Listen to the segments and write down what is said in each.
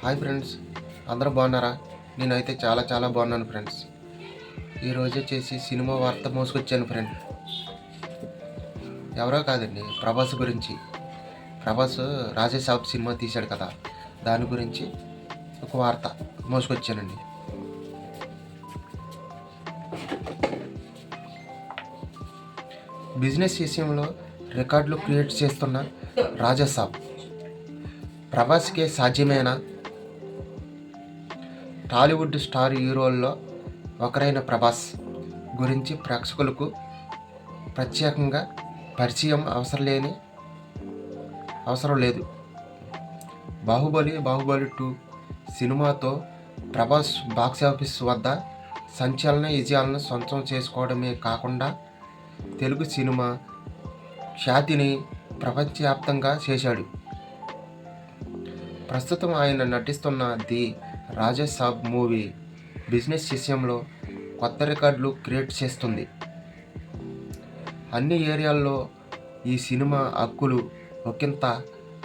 Hi friends అందరూ బాగున్నారా? నేనైతే చాలా చాలా బాగున్నాను ఫ్రెండ్స్. ఈరోజు వచ్చేసి సినిమా వార్త మోసుకొచ్చాను ఫ్రెండ్. ఎవరో కాదండి ప్రభాస్ గురించి. ప్రభాస్ రాజేసాబ్ సినిమా తీశాడు కదా దాని గురించి ఒక వార్త మోసుకొచ్చానండి. బిజినెస్ విషయంలో రికార్డులు క్రియేట్ చేస్తున్న రాజాసాబ్ ప్రభాస్కే సాధ్యమేనా? టాలీవుడ్ స్టార్ హీరోల్లో ఒకరైన ప్రభాస్ గురించి ప్రేక్షకులకు ప్రత్యేకంగా పరిచయం అవసరం లేని అవసరం లేదు. బాహుబలి బాహుబలి టూ సినిమాతో ప్రభాస్ బాక్సాఫీస్ వద్ద సంచలన విజయాలను సొంతం చేసుకోవడమే కాకుండా తెలుగు సినిమా ఖ్యాతిని ప్రపంచవ్యాప్తంగా చేశాడు. ప్రస్తుతం ఆయన నటిస్తున్న ది రాజసాబ్ మూవీ బిజినెస్ విషయంలో కొత్త రికార్డులు క్రియేట్ చేస్తుంది. అన్ని ఏరియాల్లో ఈ సినిమా హక్కులు ఒకంత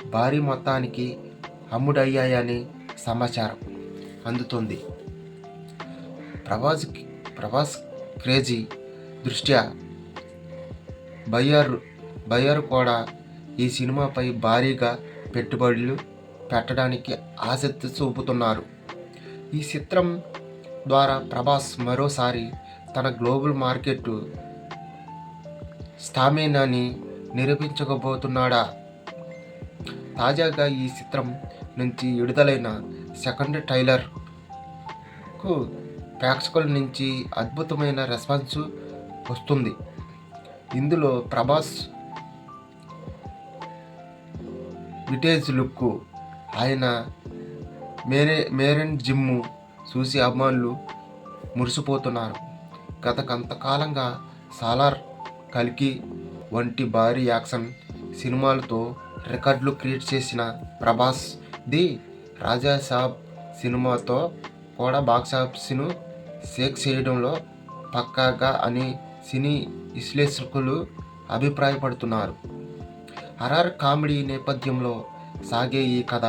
భారీ మొత్తానికి అమ్ముడయ్యాయని సమాచారం అందుతుంది. ప్రభాస్ ప్రభాస్ క్రేజీ దృష్ట్యా బయ్యర్ బయ్యర్ కూడా ఈ సినిమాపై భారీగా పెట్టుబడులు పెట్టడానికి ఆసక్తి చూపుతున్నారు. ఈ చిత్రం ద్వారా ప్రభాస్ మరోసారి తన గ్లోబల్ మార్కెట్ స్థామేనాని నిరూపించకపోతున్నాడా? తాజాగా ఈ చిత్రం నుంచి విడుదలైన సెకండ్ ట్రైలర్కు ప్రేక్షకుల నుంచి అద్భుతమైన రెస్పాన్స్ వస్తుంది. ఇందులో ప్రభాస్ విటేజ్ లుక్ ఆయన మేరే మేరన్ జిమ్ము చూసి అభిమానులు మురిసిపోతున్నారు. గత కొంతకాలంగా సాలార్ కల్కి వంటి భారీ యాక్షన్ సినిమాలతో రికార్డులు క్రియేట్ చేసిన ప్రభాస్ ది రాజా సాబ్ సినిమాతో కూడా బాక్సాఫీస్ను షేక్ చేయడంలో పక్కాగా అని సినీ విశ్లేషకులు అభిప్రాయపడుతున్నారు. హర్రర్ కామెడీ నేపథ్యంలో సాగే ఈ కథ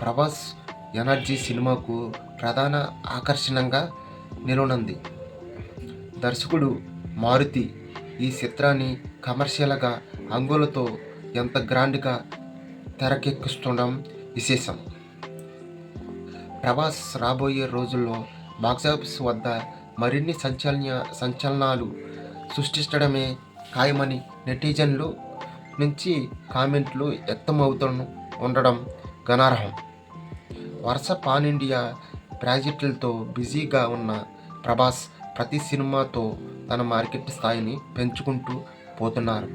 ప్రభాస్ ఎనర్జీ సినిమాకు ప్రధాన ఆకర్షణంగా నిలవనుంది. దర్శకుడు మారుతి ఈ చిత్రాన్ని కమర్షియల్గా అంగులతో ఎంత గ్రాండ్గా తెరకెక్కిస్తుండడం విశేషం. ప్రభాస్ రాబోయే రోజుల్లో బాక్సాఫీస్ వద్ద మరిన్ని సంచలన సంచలనాలు సృష్టించడమే ఖాయమని నెటిజన్లు నుంచి కామెంట్లు వ్యక్తమవుతూ ఉండడం గనార్హం వరుస పాన్ ఇండియా ప్రాజెక్టులతో బిజీగా ఉన్న ప్రభాస్ ప్రతి సినిమాతో తన మార్కెట్ స్థాయిని పెంచుకుంటూ పోతున్నారు.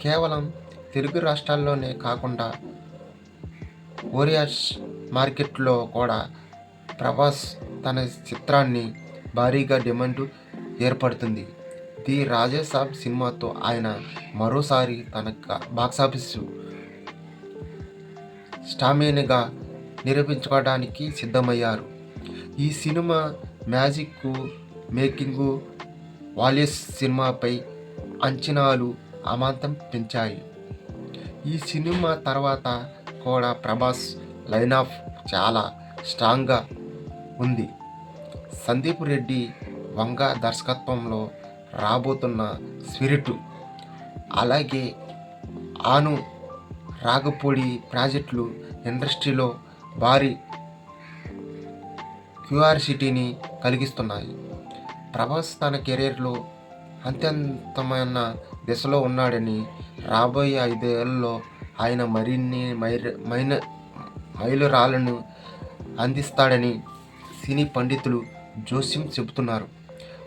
కేవలం తెలుగు రాష్ట్రాల్లోనే కాకుండా ఓరియాస్ మార్కెట్లో కూడా ప్రభాస్ తన చిత్రాన్ని భారీగా డిమాండ్ ఏర్పడుతుంది. ది రాజేసాబ్ సినిమాతో ఆయన మరోసారి తన బాక్సాఫీసు స్టామినగా నిరూపించుకోవడానికి సిద్ధమయ్యారు. ఈ సినిమా మ్యాజిక్ మేకింగు వాలియస్ సినిమాపై అంచనాలు అమాంతం పెంచాయి. ఈ సినిమా తర్వాత కూడా ప్రభాస్ లైన్ ఆఫ్ చాలా స్ట్రాంగ్గా ఉంది. సందీప్ రెడ్డి వంగ దర్శకత్వంలో రాబోతున్న స్పిరిట్ అలాగే ఆను రాగపూడి ప్రాజెక్టులు ఇండస్ట్రీలో భారీ క్యూఆర్సిటీని కలిగిస్తున్నాయి. ప్రభాస్ తన కెరీర్లో అత్యంతమైన దిశలో ఉన్నాడని రాబోయే ఐదేళ్ళలో ఆయన మరిన్ని మైర మైన మైలురాళ్ళను అందిస్తాడని సినీ పండితులు జోస్యం చెబుతున్నారు.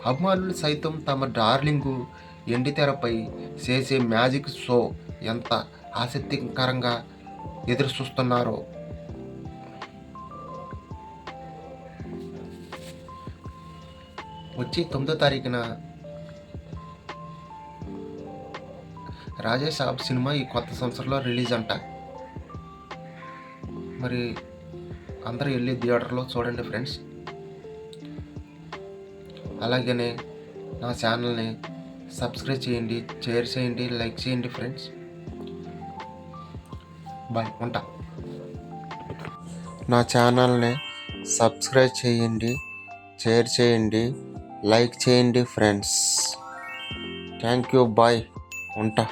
అభిమానులు సైతం తమ డార్లింగు ఎండితెరపై చేసే మ్యాజిక్ షో ఎంత ఆసక్తికరంగా ఎదురు చూస్తున్నారో వచ్చి తొమ్మిదో తారీఖున రాజేష్ సాబ్ సినిమా ఈ కొత్త సంవత్సరంలో రిలీజ్ అంట. మరి అందరూ వెళ్ళి థియేటర్లో చూడండి ఫ్రెండ్స్. అలాగనే నా ఛానల్ని సబ్స్క్రైబ్ చేయండి షేర్ చేయండి లైక్ చేయండి ఫ్రెండ్స్. బాయ్ ఉంటా. నా ఛానల్ని సబ్స్క్రైబ్ చేయండి షేర్ చేయండి లైక్ చేయండి ఫ్రెండ్స్. Thank you bye. ఉంటా.